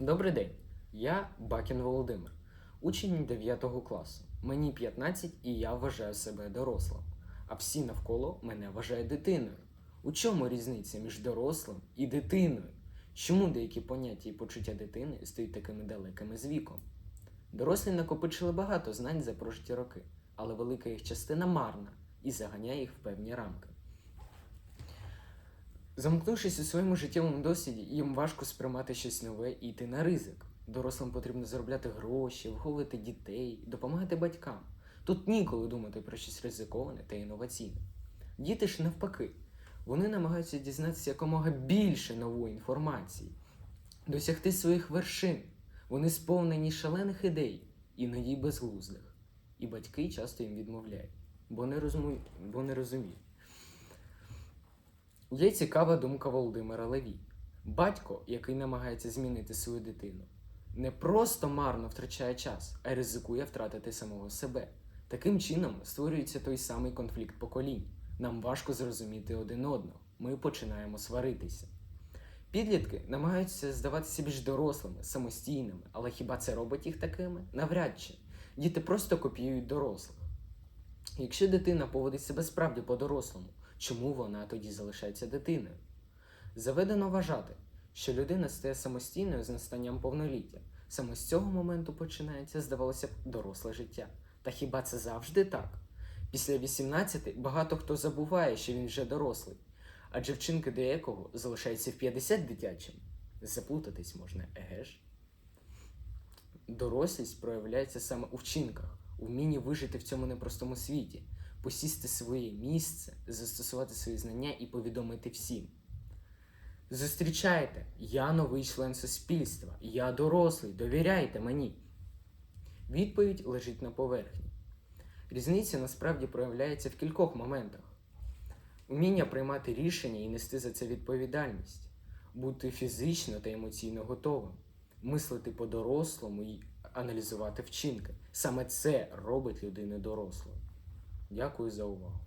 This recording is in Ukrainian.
Добрий день, я Бакін Володимир, учень 9 класу. Мені 15 і я вважаю себе дорослим, а всі навколо мене вважають дитиною. У чому різниця між дорослим і дитиною? Чому деякі поняття і почуття дитини стають такими далекими з віком? Дорослі накопичили багато знань за прожиті роки, але велика їх частина марна і заганяє їх в певні рамки. Замкнувшись у своєму життєвому досвіді, їм важко сприймати щось нове і йти на ризик. Дорослим потрібно заробляти гроші, виховувати дітей, допомагати батькам. Тут ніколи думати про щось ризиковане та інноваційне. Діти ж навпаки, вони намагаються дізнатися якомога більше нової інформації, досягти своїх вершин. Вони сповнені шалених ідей, іноді безглуздих. І батьки часто їм відмовляють, бо не розуміють. Є цікава думка Володимира Леві. Батько, який намагається змінити свою дитину, не просто марно втрачає час, а й ризикує втратити самого себе. Таким чином створюється той самий конфлікт поколінь. Нам важко зрозуміти один одного. Ми починаємо сваритися. Підлітки намагаються здаватися більш дорослими, самостійними, але хіба це робить їх такими? Навряд чи. Діти просто копіюють дорослих. Якщо дитина поводить себе справді по-дорослому, чому вона тоді залишається дитиною? Заведено вважати, що людина стає самостійною з настанням повноліття. Саме з цього моменту починається, здавалося б, доросле життя. Та хіба це завжди так? Після 18 багато хто забуває, що він вже дорослий, адже вчинки деякого залишаються в 50 дитячим. Заплутатись можна, еге ж? Дорослість проявляється саме у вчинках, у вмінні вижити в цьому непростому світі, посісти своє місце, застосувати свої знання і повідомити всім. Зустрічайте, я новий член суспільства, я дорослий, довіряйте мені. Відповідь лежить на поверхні. Різниця насправді проявляється в кількох моментах: уміння приймати рішення і нести за це відповідальність, бути фізично та емоційно готовим, мислити по-дорослому і аналізувати вчинки. Саме це робить людину дорослою. Дякую за увагу.